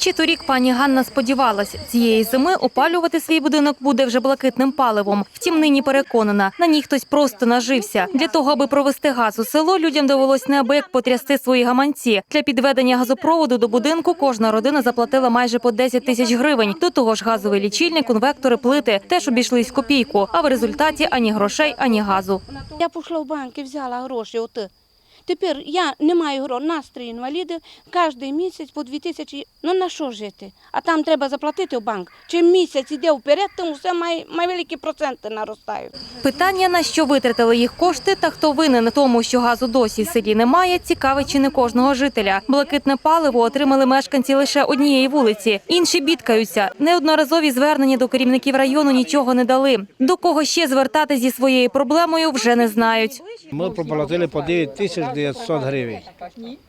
Ще торік пані Ганна сподівалась, цієї зими опалювати свій будинок буде вже блакитним паливом. Втім, нині переконана, на ній хтось просто нажився. Для того, аби провести газ у село, людям довелось неабияк потрясти свої гаманці. Для підведення газопроводу до будинку кожна родина заплатила майже по 10 тисяч гривень. До того ж, газовий лічильник, конвектори, плити теж обійшлись копійку. А в результаті ані грошей, ані газу. Я пішла в банк і взяла гроші. Тепер я не маю грошей, нас три інваліди, кожен місяць по дві тисячі. Ну на що жити? А там треба заплатити в банк. Чим місяць іде вперед, тим все має, має великі проценти наростають. Питання, на що витратили їх кошти та хто винен тому, що газу досі в селі немає, цікавить чи не кожного жителя. Блакитне паливо отримали мешканці лише однієї вулиці. Інші бідкаються. Неодноразові звернення до керівників району нічого не дали. До кого ще звертати зі своєю проблемою вже не знають. Ми проплатили по 9900 гривень.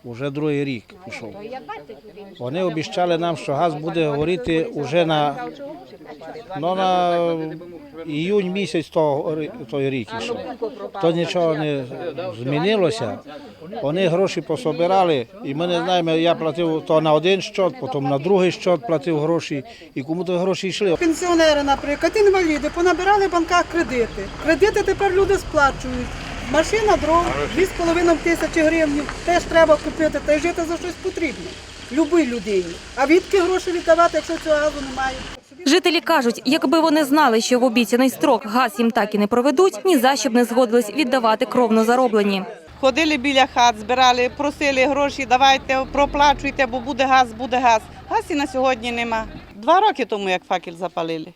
Уже другий рік пішов. Вони обіцяли нам, що газ буде горіти вже на, ну, на іюнь місяць того, той рік ішов. То нічого не змінилося. Вони гроші пособирали, і ми не знаємо, я платив то на один щот, потім на другий щот платив гроші, і кому то гроші йшли. Пенсіонери, наприклад, інваліди, понабирали в банках кредити. Кредити тепер люди сплачують. Машина дров 2,5 тисячі гривень. Теж треба купити, та й жити за щось потрібно. Любій людині. А відки гроші віддавати, якщо цього газу немає? Жителі кажуть, якби вони знали, що в обіцяний строк газ їм так і не проведуть, ні за що б не згодились віддавати кровно зароблені. Ходили біля хат, збирали, просили гроші, давайте, проплачуйте, бо буде газ, буде газ. Газ і на сьогодні нема. Два роки тому, як факел запалили.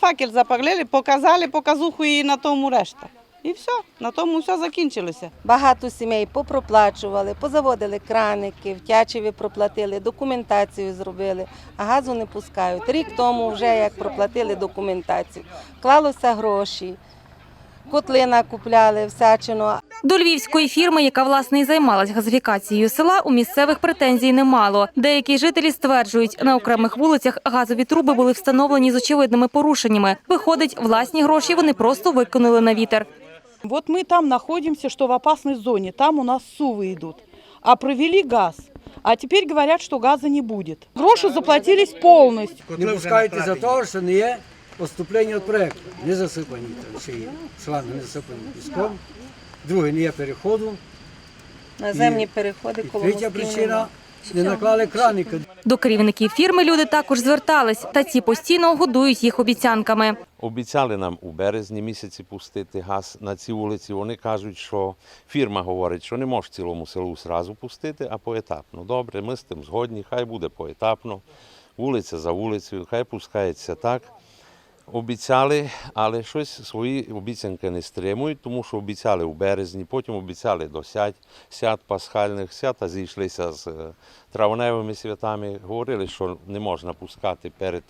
Факел запалили, показали показуху і на тому решта. І все, на тому все закінчилося. Багато сімей попроплачували, позаводили краники, втячеві проплатили, документацію зробили, а газу не пускають. Рік тому вже як проплатили документацію, клалося гроші, котлина купляли, всячину. До львівської фірми, яка власне і займалась газифікацією села, у місцевих претензій немало. Деякі жителі стверджують, на окремих вулицях газові труби були встановлені з очевидними порушеннями. Виходить, власні гроші вони просто виконали на вітер. Вот мы там находимся, что в опасной зоне, там у нас сувы идут. А провели газ. А теперь говорят, что газа не будет. Гроши заплатились полностью. Не пускають із-за того, що не є поступлення від проєкту. Не засипані там ще є. Шланги не засипані піском. Друге, не є переходу. Наземні переходи І коло третя мостів причина нема. Не наклали краника. До керівників фірми люди також звертались, та ці постійно годують їх обіцянками. Обіцяли нам у березні місяці пустити газ на ці вулиці. Вони кажуть, що фірма говорить, що не може цілому селу зразу пустити, а поетапно. Добре, ми з тим згодні, хай буде поетапно, вулиця за вулицею, хай пускається так. Обіцяли, але щось свої обіцянки не стримують, тому що обіцяли у березні, потім обіцяли до свят пасхальних, свята зійшлися з е, травневими святами. Говорили, що не можна пускати перед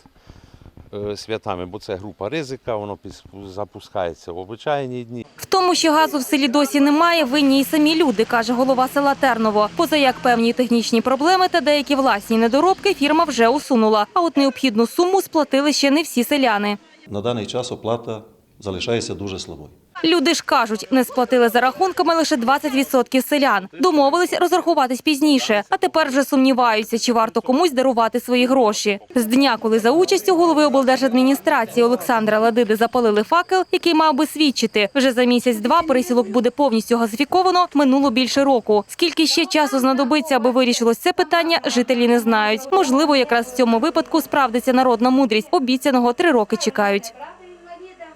святами, бо це група ризика, воно запускається в обичайні дні. В тому, що газу в селі досі немає, винні й самі люди, каже голова села Терново. Поза як певні технічні проблеми та деякі власні недоробки фірма вже усунула. А от необхідну суму сплатили ще не всі селяни. На даний час оплата залишається дуже слабою. Люди ж кажуть, не сплатили за рахунками лише 20% селян. Домовились розрахуватись пізніше, а тепер вже сумніваються, чи варто комусь дарувати свої гроші. З дня, коли за участю голови облдержадміністрації Олександра Ладиди запалили факел, який мав би свідчити, вже за місяць-два пересілок буде повністю газифіковано, минуло більше року. Скільки ще часу знадобиться, аби вирішилось це питання, жителі не знають. Можливо, якраз в цьому випадку справдиться народна мудрість. Обіцяного три роки чекають.